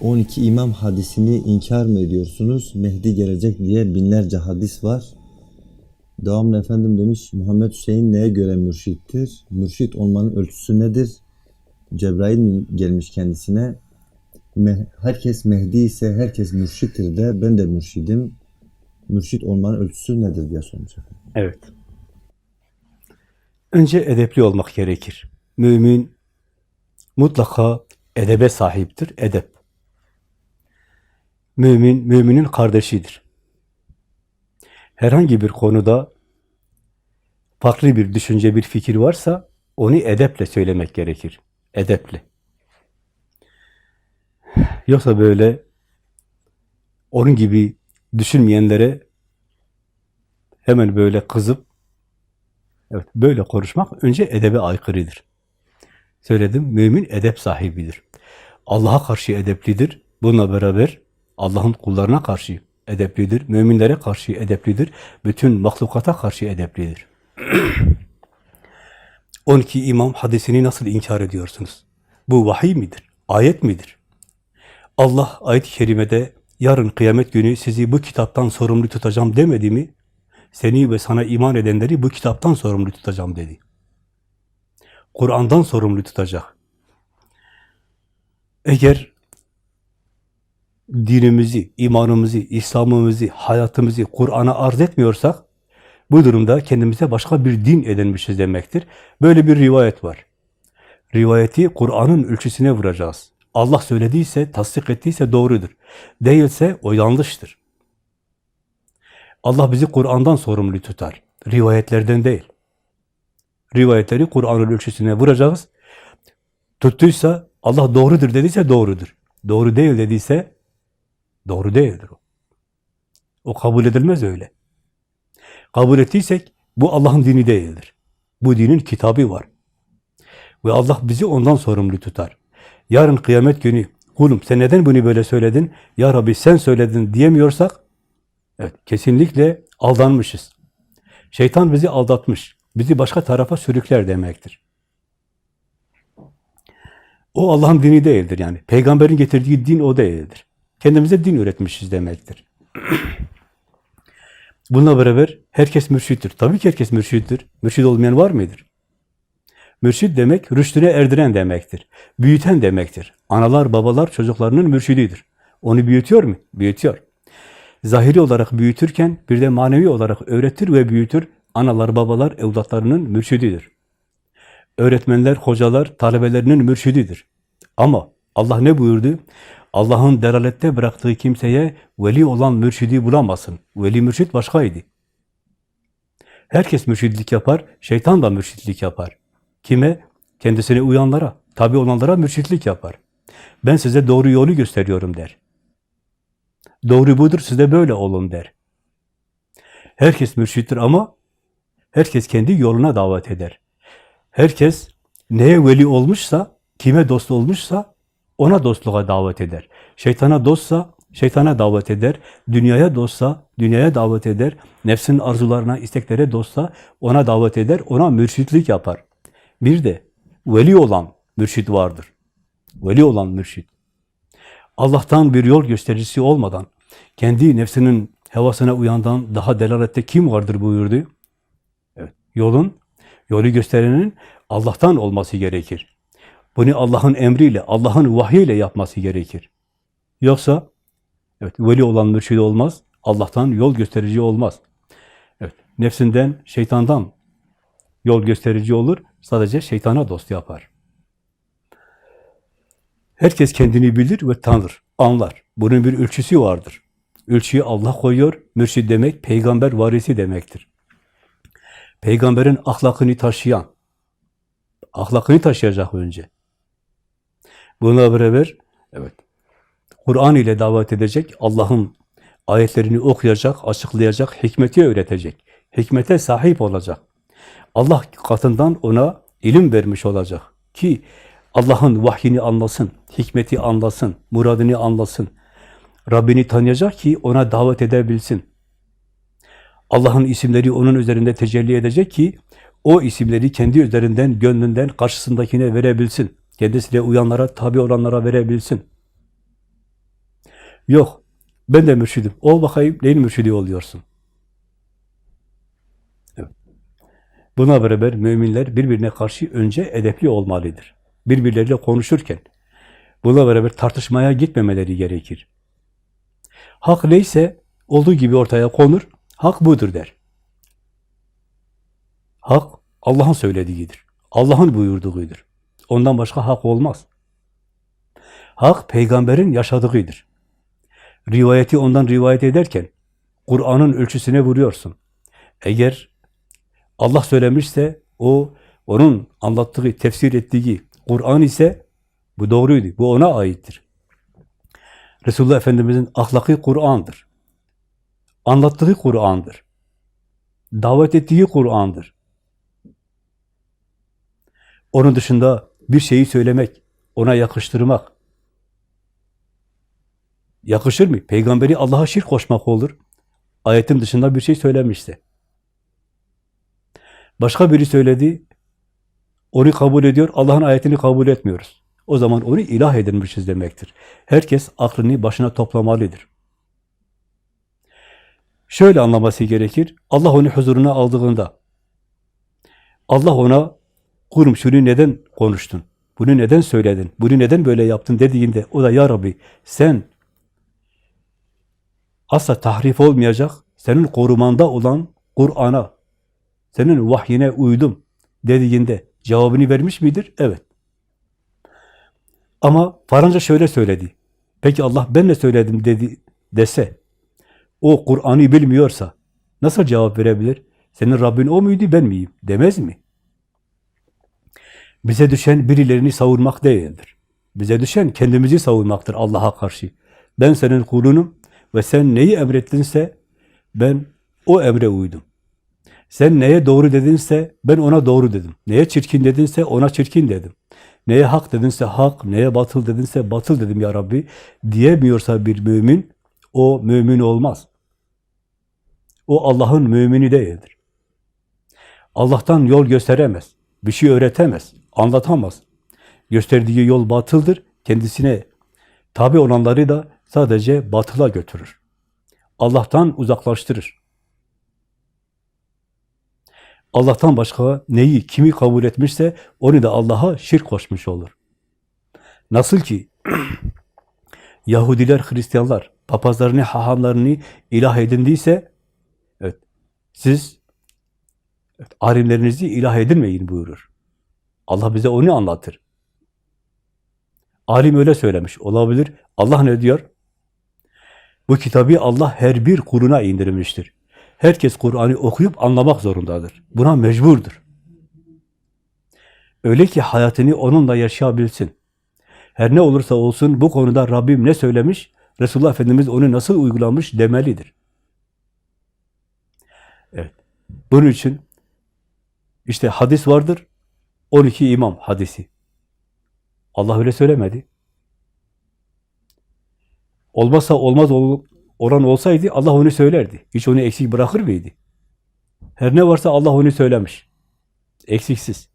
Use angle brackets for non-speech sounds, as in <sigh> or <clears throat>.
12 imam hadisini inkar mı ediyorsunuz? Mehdi gelecek diye binlerce hadis var. Devamlı efendim demiş Muhammed Hüseyin neye göre mürşittir? Mürşit olmanın ölçüsü nedir? Cebrail mi gelmiş kendisine? Herkes Mehdi ise herkes mürşittir de ben de mürşidim. Mürşit olmanın ölçüsü nedir diye sormuş efendim. Evet. Önce edepli olmak gerekir. Mümin mutlaka edebe sahiptir, edep. Mümin, müminin kardeşidir. Herhangi bir konuda farklı bir düşünce, bir fikir varsa onu edeple söylemek gerekir. Edepli. Yoksa böyle onun gibi düşünmeyenlere hemen böyle kızıp evet böyle konuşmak önce edebe aykırıdır. Söyledim mümin edep sahibidir. Allah'a karşı edeplidir. Bununla beraber Allah'ın kullarına karşı edeplidir. Müminlere karşı edeplidir. Bütün mahlukata karşı edeplidir. <clears throat> 12 imam hadisini nasıl inkar ediyorsunuz? Bu vahiy midir? Ayet midir? Allah ayet-i kerimede yarın kıyamet günü sizi bu kitaptan sorumlu tutacağım demedi mi? Seni ve sana iman edenleri bu kitaptan sorumlu tutacağım dedi. Kur'an'dan sorumlu tutacak. Eğer dinimizi, imanımızı, İslam'ımızı, hayatımızı Kur'an'a arz etmiyorsak, bu durumda kendimize başka bir din edinmişiz demektir. Böyle bir rivayet var. Rivayeti Kur'an'ın ölçüsüne vuracağız. Allah söylediyse, tasdik ettiyse doğrudur. Değilse o yanlıştır. Allah bizi Kur'an'dan sorumlu tutar. Rivayetlerden değil. Rivayetleri Kur'an'ın ölçüsüne vuracağız. Tuttuysa, Allah doğrudur dediyse doğrudur. Doğru değil dediyse doğru değildir o. O kabul edilmez öyle. Kabul ettiysek bu Allah'ın dini değildir. Bu dinin kitabı var. Ve Allah bizi ondan sorumlu tutar. Yarın kıyamet günü kulum sen neden bunu böyle söyledin? Ya Rabbi sen söyledin diyemiyorsak evet kesinlikle aldanmışız. Şeytan bizi aldatmış. Bizi başka tarafa sürükler demektir. O Allah'ın dini değildir yani. Peygamberin getirdiği din o değildir. Kendimize din üretmişiz demektir. <clears throat> Bununla beraber herkes mürşittir. Tabii ki herkes mürşittir. Mürşid olmayan var mıdır? Mürşid demek, rüştüne erdiren demektir. Büyüten demektir. Analar, babalar çocuklarının mürşididir. Onu büyütüyor mu? Büyütüyor. Zahiri olarak büyütürken bir de manevi olarak öğretir ve büyütür. Analar, babalar evlatlarının mürşididir. Öğretmenler, hocalar talebelerinin mürşididir. Ama Allah ne buyurdu? Allah'ın delalette bıraktığı kimseye veli olan mürşidi bulamazsın. Veli mürşit başkaydı. Herkes mürşidlik yapar, şeytan da mürşidlik yapar. Kime? Kendisine uyanlara, tabi olanlara mürşitlik yapar. Ben size doğru yolu gösteriyorum der. Doğru budur, siz de böyle olun der. Herkes mürşittir ama herkes kendi yoluna davet eder. Herkes neye veli olmuşsa, kime dost olmuşsa ona dostluğa davet eder. Şeytana dostsa şeytana davet eder. Dünyaya dostsa dünyaya davet eder. Nefsin arzularına, isteklere dostsa ona davet eder. Ona mürşitlik yapar. Bir de veli olan mürşit vardır. Veli olan mürşit. Allah'tan bir yol göstericisi olmadan, kendi nefsinin hevasına uyandan daha delalette kim vardır buyurdu? Evet, yolun, yolu gösterenin Allah'tan olması gerekir. Bunu Allah'ın emriyle, Allah'ın vahyiyle yapması gerekir. Yoksa, evet, veli olan mürşid olmaz, Allah'tan yol gösterici olmaz. Evet, nefsinden, şeytandan yol gösterici olur, sadece şeytana dost yapar. Herkes kendini bilir ve tanır, anlar. Bunun bir ölçüsü vardır. Ölçüyü Allah koyuyor, mürşid demek, peygamber varisi demektir. Peygamberin ahlakını taşıyan, ahlakını taşıyacak önce. Buna beraber, evet, Kur'an ile davet edecek, Allah'ın ayetlerini okuyacak, açıklayacak, hikmeti öğretecek, hikmete sahip olacak. Allah katından ona ilim vermiş olacak ki Allah'ın vahyini anlasın, hikmeti anlasın, muradını anlasın. Rabbini tanıyacak ki ona davet edebilsin. Allah'ın isimleri onun üzerinde tecelli edecek ki o isimleri kendi üzerinden, gönlünden karşısındakine verebilsin. Kendisine uyanlara, tabi olanlara verebilsin. Yok. Ben de mürşidim. Ol bakayım neyin mürşidi oluyorsun? Buna beraber müminler birbirine karşı önce edepli olmalıdır. Birbirleriyle konuşurken buna beraber tartışmaya gitmemeleri gerekir. Hak neyse olduğu gibi ortaya konur. Hak budur der. Hak Allah'ın söylediğidir. Allah'ın buyurduğudur. Ondan başka hak olmaz. Hak peygamberin yaşadığıdır. Rivayeti ondan rivayet ederken Kur'an'ın ölçüsüne vuruyorsun. Eğer Allah söylemişse o onun anlattığı, tefsir ettiği Kur'an ise bu doğruydu. Bu ona aittir. Resulullah Efendimiz'in ahlakı Kur'an'dır. Anlattığı Kur'an'dır. Davet ettiği Kur'an'dır. Onun dışında bir şeyi söylemek, ona yakıştırmak, yakışır mı? Peygamberi Allah'a şirk koşmak olur. Ayetin dışında bir şey söylemişse. Başka biri söyledi, onu kabul ediyor, Allah'ın ayetini kabul etmiyoruz. O zaman onu ilah edinmişiz demektir. Herkes aklını başına toplamalıdır. Şöyle anlaması gerekir, Allah onu huzuruna aldığında, Allah ona, kurum şunu neden konuştun, bunu neden söyledin, bunu neden böyle yaptın dediğinde, o da ya Rabbi sen asla tahrif olmayacak, senin korumanda olan Kur'an'a, senin vahyine uydum dediğinde cevabını vermiş midir? Evet. Ama faranca şöyle söyledi. Peki Allah ben ne söyledim dedi dese, o Kur'an'ı bilmiyorsa nasıl cevap verebilir? Senin Rabbin o muydu ben miyim? Demez mi? Bize düşen birilerini savurmak değildir. Bize düşen kendimizi savunmaktır Allah'a karşı. Ben senin kulunum ve sen neyi emrettinse ben o emre uydum. Sen neye doğru dedinse ben ona doğru dedim. Neye çirkin dedinse ona çirkin dedim. Neye hak dedinse hak, neye batıl dedinse batıl dedim ya Rabbi diyemiyorsa bir mümin o mümin olmaz. O Allah'ın mümini değildir. Allah'tan yol gösteremez. Bir şey öğretemez. Anlatamaz. Gösterdiği yol batıldır. Kendisine tabi olanları da sadece batıla götürür. Allah'tan uzaklaştırır. Allah'tan başka neyi, kimi kabul etmişse onu da Allah'a şirk koşmuş olur. Nasıl ki <clears throat> Yahudiler, Hristiyanlar papazlarını, hahamlarını ilah edindiyse evet, siz evet, alimlerinizi ilah edinmeyin buyurur. Allah bize onu anlatır. Alim öyle söylemiş olabilir. Allah ne diyor? Bu kitabı Allah her bir kuluna indirmiştir. Herkes Kur'an'ı okuyup anlamak zorundadır. Buna mecburdur. Öyle ki hayatını onunla yaşayabilsin. Her ne olursa olsun bu konuda Rabbim ne söylemiş, Resulullah Efendimiz onu nasıl uygulamış demelidir. Evet. Bunun için işte hadis vardır. 12 imam hadisi. Allah öyle söylemedi. Olmazsa olmaz ol- olan olsaydı Allah onu söylerdi. Hiç onu eksik bırakır mıydı? Her ne varsa Allah onu söylemiş. Eksiksiz.